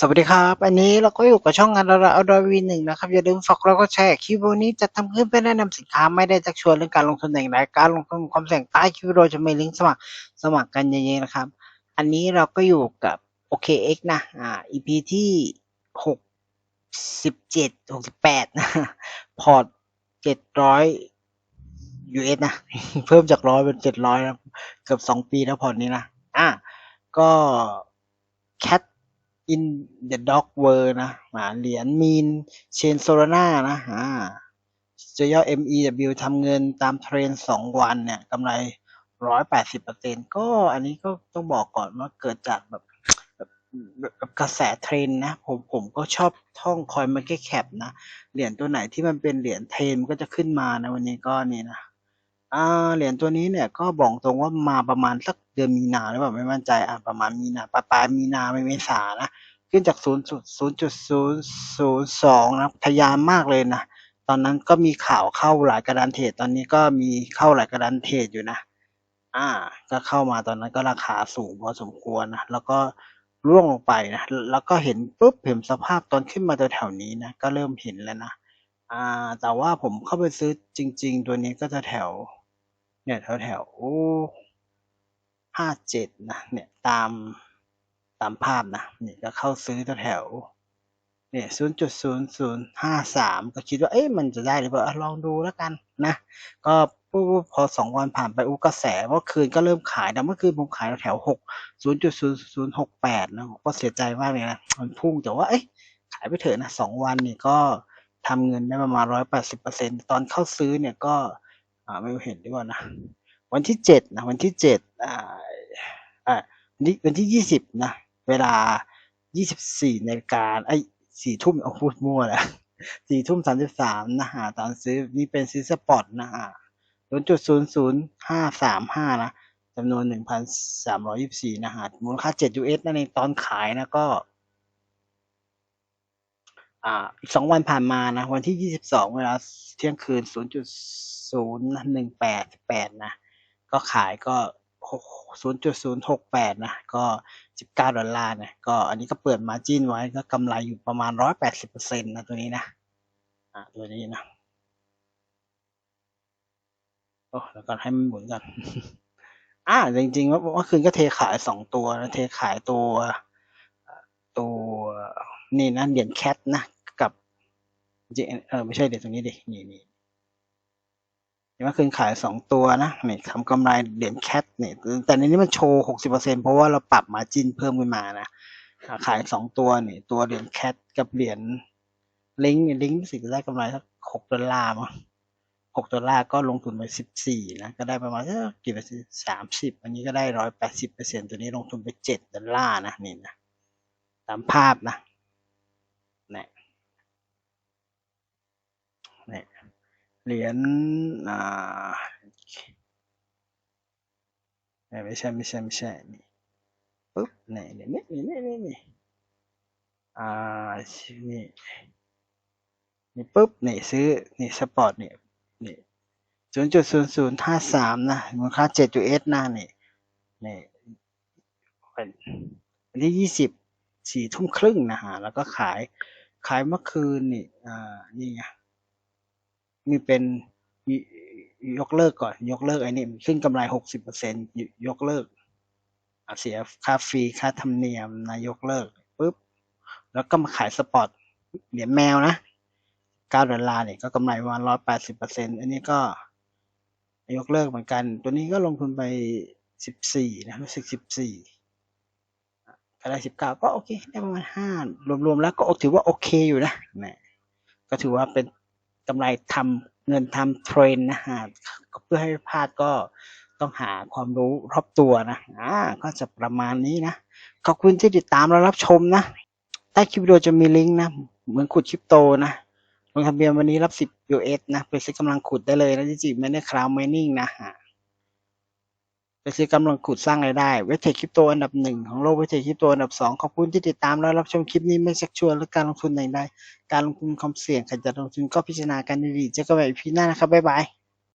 สวัสดีครับ อันนี้เราก็อยู่กับช่องงานเราเอาดอวีหนึ่งนะครับ อย่าลืมฝากแล้วก็แชร์คลิปวิดีโอนี้จะทำขึ้นเพื่อแนะนำสินค้าไม่ได้ชักชวนเรื่องการลงทุนอย่างไรการลงทุนความเสี่ยงใต้คลิปวิดีโอจะมีลิงก์สมัครสมัครกันเยอะๆนะครับ อันนี้เราก็อยู่กับ OKX นะอ่า EP ที่หกสิบเจ็ดหกสิบแปดนะพอร์ตเจ็ดร้อย US นะ เพิ่มจากร้อยเป็นเจ็ดร้อยเกือบสองปีแล้วพอร์ตนี้นะอะก็แคท Cat in the Dog World นะอ่าเหรียญมีนเชนโซลาน่านะอ่าจะย่อ MEW ทำเงินตามเทรนสองวันเนี่ยกำไรร้อยแปดสิบเปอร์เซ็นก็อันนี้ก็ต้องบอกก่อนว่าเกิดจากแบบแบบกระแสเทรนนะผมผมก็ชอบท่องคอยมาแก้แคปนะ เหรียญตัวไหนที่มันเป็นเหรียญเทรนมันก็จะขึ้นมานะวันนี้ก็นี่นะ อ่า เหรียญตัวนี้เนี่ยก็บอกตรงว่ามาประมาณสักเดือนมีนาหรือเปล่าไม่มั่นใจ อะประมาณมีนาปลายปลายมีนาไม่เมษานะ ขึ้นจากศูนย์จุดศูนย์จุดศูนย์ศูนย์สองนะทะยานมากเลยนะ ตอนนั้นก็มีข่าวเข้าหลายกระดานเทรดตอนนี้ก็มีเข้าหลายกระดานเทรดอยู่นะ อ่า ก็เข้ามาตอนนั้นก็ราคาสูงพอสมควรนะ แล้วก็ร่วงลงไปนะ แล้วก็เห็นปุ๊บเห็นสภาพตอนขึ้นมาตัวแถวนี้นะ ก็เริ่มเห็นแล้วนะ อ่า แต่ว่าผมเข้าไปซื้อจริง ๆ ตัวนี้ก็จะแถว เนี่ยแถวแถวห้าเจ็ดนะเนี่ยตามตามภาพนะเนี่ยก็เข้าซื้อแถวแถวเนี่ยศูนย์จุดศูนย์ศูนย์ห้าสามก็คิดว่าเอ๊ะมันจะได้หรือเปล่าลองดูแล้วกันนะ ก็ปุ๊บพอสองวันผ่านไปอู้กระแสเมื่อคืนก็เริ่มขายแต่เมื่อคืนผมขายแถวหกศูนย์จุดศูนย์ศูนย์หกแปดนะก็เสียใจมากเลยนะมันพุ่งแต่ว่าเอ๊ะขายไปเถอะนะสองวันนี่ก็ทำเงินได้ประมาณร้อยแปดสิบเปอร์เซ็นตอนเข้าซื้อเนี่ยก็ อ่าไม่เห็นดีกว่านะ วันที่เจ็ดนะวันที่เจ็ดอ่าอ่าวันที่วันที่ยี่สิบนะ เวลายี่สิบสี่นาฬิกาไอ้สี่ทุ่มเอาพูดมั่วแล้วสี่ทุ่มสามสิบสามนะฮะตอนซื้อนี่เป็นซื้อสปอร์ตนะฮะศูนย์จุดศูนย์ศูนย์ห้าสามห้านะจำนวนหนึ่งพันสามร้อยยี่สิบสี่นะฮะมูลค่าเจ็ด US นั่นเองตอนขายนะก็ อีกสองวันผ่านมานะ วันที่ยี่สิบสองเวลาเที่ยงคืนศูนย์จุดศูนย์หนึ่งแปดแปดนะ ก็ขายก็ศูนย์จุดศูนย์หกแปดนะ ก็สิบเก้าดอลลาร์นะ ก็อันนี้ก็เปิดมาจิ้นไว้ก็กำไรอยู่ประมาณร้อยแปดสิบเปอร์เซ็นต์นะตัวนี้นะอ่าตัวนี้นะโอ้แล้วก็ให้มันหมุนกันอ่าจริงๆว่าเมื่อคืนก็เทขายสองตัวนะเทขายตัวตัวนี่นะเหรียญแคทนะ จริงเออไม่ใช่เหรียญตรงนี้ดินี่นี่เมื่อคืนขายสองตัวนะนี่ทำกำไรเหรียญแคทเนี่ยแต่ในนี้มันโชว์หกสิบเปอร์เซ็นเพราะว่าเราปรับมาจินเพิ่มขึ้นมานะขายสองตัวนี่ตัวเหรียญแคทกับเหรียญลิงก์ลิงก์สิจะได้กำไรสักหกดอลลาร์มั้งหกดอลลาร์ก็ลงทุนไปสิบสี่นะก็ได้ประมาณกี่เปอร์เซ็นต์สามสิบอันนี้ก็ได้ร้อยแปดสิบเปอร์เซ็นตัวนี้ลงทุนไปเจ็ดดอลลาร์นะนี่นะตามภาพนะเนี่ยเนี่ย เหรียญอ่าไม่ใช่ไม่ใช่ไม่ใช่นี่ปุ๊บนี่นี่นี่นี่นี่นี่อ่านี่นี่ปุ๊บนี่ซื้อนี่สปอร์ตนี่นี่ศูนย์จุดศูนย์ศูนย์ห้าสามนะมูลค่าเจ็ดจุดเอสนะนี่นี่วันที่ยี่สิบสี่ทุ่มครึ่งนะฮะแล้วก็ขายขายเมื่อคืนนี่อ่านี่ไง มีเป็นยกเลิกก่อน ยกเลิกไอ้นี่ขึ้นกำไรหกสิบเปอร์เซ็นยกเลิกเสียค่าฟรีค่าธรรมเนียมนะยกเลิกปุ๊บแล้วก็มาขายสปอร์ตเหรียญแมวนะเก้าดอลลาร์เนี่ยก็กำไรประมาณร้อยแปดสิบเปอร์เซ็นอันนี้ก็ยกเลิกเหมือนกัน ตัวนี้ก็ลงทุนไปสิบสี่นะรู้สึกสิบสี่ก็ได้สิบเก้าก็โอเค ได้ประมาณห้ารวมๆแล้วก็ถือว่าโอเคอยู่นะนะก็ถือว่าเป็น กำไรทำเงินทำเทรนนะฮะเพื่อให้พลาดก็ต้องหาความรู้รอบตัวนะอ่าก็จะประมาณนี้นะขอบคุณที่ติดตามและรับชมนะ ใต้คลิปวิดีโอจะมีลิงก์นะ เหมือนขุดคริปโตนะลงทะเบียนวันนี้รับ 10 US นะ ไปซื้อกำลังขุดได้เลยนะจริงๆไม่ได้คลาวไมนิ่งนะฮะ ไปซื้อกำลังขุดสร้างรายได้ เวทเทคคริปโตอันดับหนึ่งของโลก เวทเทคคริปโตอันดับสองขอบคุณที่ติดตามและรับชมคลิปนี้ไม่ชักชวนและการลงทุนใดๆการลงทุนความเสี่ยงการจะลงทุนก็พิจารณากันดีๆเจอกันใหม่พีหน้านะครับบ๊ายบาย